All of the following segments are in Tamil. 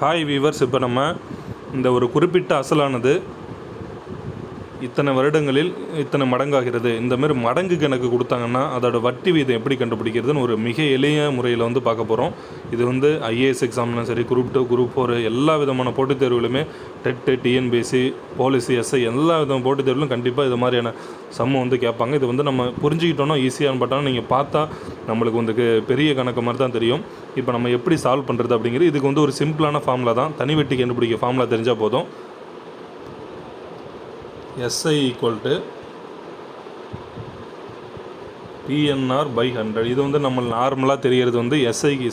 ஹாய் வீவர்ஸ் இப்போ நம்ம இந்த ஒரு குறிப்பிட்ட அசலானது இத்தனை வருடங்களில் இத்தனை மடங்காகிறது. இந்த மாதிரி மடங்கு கணக்கு கொடுத்தாங்கன்னா அதோட வட்டி வீதம் எப்படி கண்டுபிடிக்கிறதுன்னு ஒரு மிக எளிய முறையில் வந்து பார்க்க போகிறோம் இது வந்து ஐஏஎஸ் எக்ஸாம்லாம் சரி குரூப் டூ குரூப் ஃபோர் எல்லா விதமான போட்டித் தேர்வுகளுமே டெட்டு டிஎன்பிஎஸ்சி பாலிசி எஸ்ஐ எல்லா விதமான போட்டித் தேர்விலும் கண்டிப்பாக இது மாதிரியான சம்மு வந்து கேட்பாங்க. இது வந்து நம்ம புரிஞ்சுக்கிட்டோன்னா ஈஸியான பட்டாலும் நீங்கள் பார்த்தா நம்மளுக்கு வந்து பெரிய கணக்கு மாதிரி தான் தெரியும். இப்போ நம்ம எப்படி சால்வ் பண்ணுறது அப்படிங்கிறது இதுக்கு வந்து ஒரு சிம்பிளான ஃபார்முலா தான். தனி வெட்டி கண்டுபிடிக்க ஃபார்முலா தெரிஞ்சால் போதும். SI equal to PNR by hundred இது வந்து நம்ம நார்மலாக தெரியறது வந்து எஸ்ஐக்கு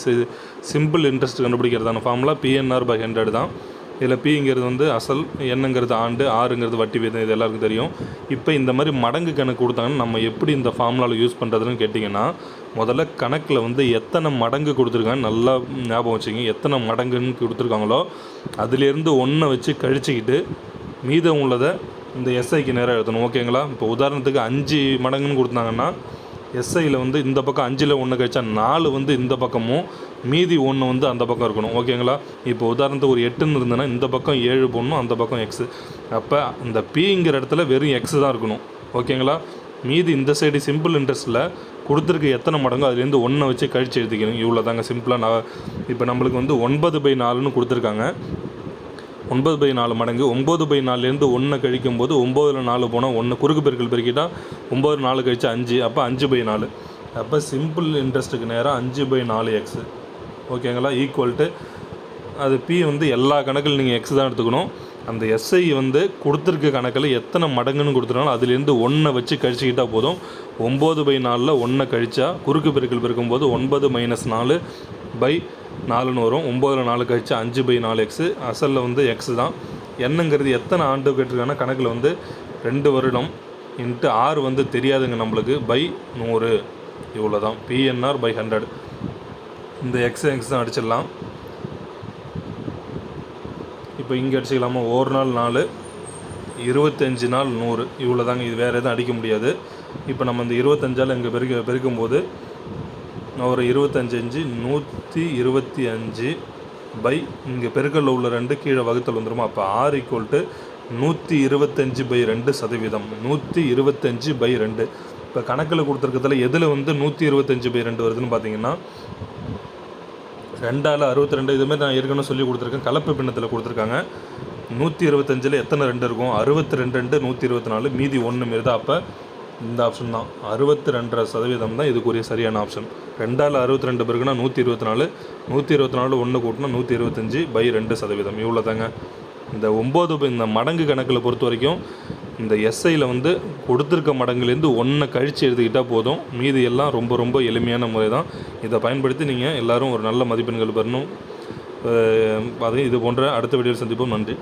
சிம்பிள் இன்ட்ரெஸ்ட் கண்டுபிடிக்கிறதான ஃபார்முலா பிஎன்ஆர் பை ஹண்ட்ரட் தான். இதில் பிங்கிறது வந்து அசல் என்னங்கிறது ஆண்டு ஆறுங்கிறது வட்டி வீதம் இது எல்லாருக்கும் தெரியும். இப்போ இந்த மாதிரி மடங்கு கணக்கு கொடுத்தாங்கன்னா நம்ம எப்படி இந்த ஃபார்முலாவில் யூஸ் பண்ணுறதுன்னு கேட்டிங்கன்னா முதல்ல கணக்கில் வந்து எத்தனை மடங்கு கொடுத்துருக்காங்க நல்லா ஞாபகம் வச்சுங்க எத்தனை மடங்குன்னு கொடுத்துருக்காங்களோ அதுலேருந்து ஒன்றை வச்சு கழிச்சிக்கிட்டு மீதம் உள்ளதை இந்த எஸ்ஐக்கு நேராக எழுதணும் ஓகேங்களா? இப்போ உதாரணத்துக்கு அஞ்சு மடங்குன்னு கொடுத்தாங்கன்னா எஸ்ஐயில் வந்து இந்த பக்கம் அஞ்சில் ஒன்று கழிச்சா நாலு வந்து இந்த பக்கமும் மீதி ஒன்று வந்து அந்த பக்கம் இருக்கணும் ஓகேங்களா? இப்போ உதாரணத்துக்கு ஒரு எட்டுன்னு இருந்ததுன்னா இந்த பக்கம் ஏழு பொண்ணும் அந்த பக்கம் எக்ஸு அப்போ இந்த பிங்கிற இடத்துல வெறும் எக்ஸு தான் இருக்கணும் ஓகேங்களா? மீதி இந்த சைடு சிம்பிள் இன்ட்ரெஸ்ட்டில் கொடுத்துருக்க எத்தனை மடங்கோ அதுலேருந்து ஒன்றை வச்சு கழிச்சு எழுதிக்கணும். இவ்வளோ தாங்க சிம்பிளாக நான் இப்போ நம்மளுக்கு வந்து ஒன்பது பை நாலுன்னு கொடுத்துருக்காங்க. ஒன்பது பை நாலு மடங்கு. ஒம்பது பை நாலுலேருந்து ஒன்றை கழிக்கும் போது ஒம்போதில் நாலு போனால் ஒன்று. குறுக்கு பெருக்கல் பெருக்கிட்டால் ஒம்பது நாலு கழிச்சு அஞ்சு. அப்போ அஞ்சு பை நாலு. அப்போ சிம்பிள் இன்ட்ரெஸ்ட்டுக்கு நேராக அஞ்சு பை நாலு எக்ஸு ஓகேங்களா? ஈக்குவல் டு அது பி வந்து எல்லா கணக்கில் நீங்கள் எக்ஸ் தான் எடுத்துக்கணும். அந்த எஸ்ஐ வந்து கொடுத்துருக்க கணக்கில் எத்தனை மடங்குன்னு கொடுத்துருனாலும் அதுலேருந்து ஒன்றை வச்சு கழிச்சிக்கிட்டால் போதும். ஒம்பது பை நாலில் ஒன்றை கழிச்சா குறுக்கு பெருக்கல் பெருக்கும்போது ஒன்பது மைனஸ் நாலு. பை நாலுன்னு வரும். ஒம்பதில் நாலு கழிச்சு அஞ்சு பை நாலு எக்ஸு அசலில் வந்து எக்ஸு தான். என்னங்கிறது எத்தனை ஆண்டு கேட்டிருக்காங்கன்னா கணக்கில் வந்து ரெண்டு வருடம் இன்ட்டு ஆறு வந்து தெரியாதுங்க நம்மளுக்கு. பை நூறு. இவ்வளோ தான் பிஎன்ஆர் பை ஹண்ட்ரட் இந்த எக்ஸ் எக்ஸ் தான் அடிச்சிடலாம். இப்போ இங்கே அடிச்சிக்கலாமா? ஒரு நாள் நாலு இருபத்தஞ்சி நாள் நூறு. இவ்வளோ தாங்க இது வேறு எதுவும் அடிக்க முடியாது. இப்போ நம்ம இந்த இருபத்தஞ்சால் இங்கே பெருக்க பெருக்கும்போது ஒரு இருபத்தஞ்சி அஞ்சு நூற்றி இருபத்தி அஞ்சு பை இங்கே பெருக்கல்ல உள்ள ரெண்டு கீழே வகுத்தல் வந்துருமா? அப்போ ஆர் ஈக்குவல் டு நூற்றி இருபத்தஞ்சி பை ரெண்டு சதவீதம். நூற்றி இருபத்தஞ்சி பை ரெண்டு. இப்போ கணக்கில் கொடுத்துருக்கிறதுல எதில் வந்து நூற்றி இருபத்தஞ்சி பை ரெண்டு வருதுன்னு பார்த்தீங்கன்னா ரெண்டால் அறுபத்தி ரெண்டு இதுமாரி நான் ஏற்கனவே சொல்லி கொடுத்துருக்கேன். கலப்பு பின்னத்தில் கொடுத்துருக்காங்க. நூற்றி இருபத்தஞ்சில் எத்தனை ரெண்டு இருக்கும்? அறுபத்தி ரெண்டு ரெண்டு நூற்றி இருபத்தி நாலு மீதி ஒன்று மாரி தான் அப்போ இந்த ஆப்ஷன் தான். அறுபத்தி ரெண்டரை சதவீதம் தான் இதுக்குரிய சரியான ஆப்ஷன் ரெண்டால் அறுபத்தி ரெண்டு பேருக்குன்னா நூற்றி இருபத்தி நாலு நூற்றி இருபத்தி நாலு ஒன்று கூட்டினா நூற்றி இருபத்தஞ்சி பை ரெண்டு சதவீதம். இவ்வளோ தாங்க இந்த ஒம்பது இந்த மடங்கு கணக்கில் பொறுத்த வரைக்கும் இந்த எஸ்ஐயில் வந்து கொடுத்துருக்க மடங்குலேருந்து ஒன்றை கழித்து எழுதிக்கிட்டால் போதும். மீதி எல்லாம் ரொம்ப ரொம்ப எளிமையான முறை தான் இதை பயன்படுத்தி நீங்கள் எல்லோரும் ஒரு நல்ல மதிப்பெண்கள் பெறணும். அது இது போன்ற அடுத்த வீடியோவில் சந்திப்போம். நன்றி.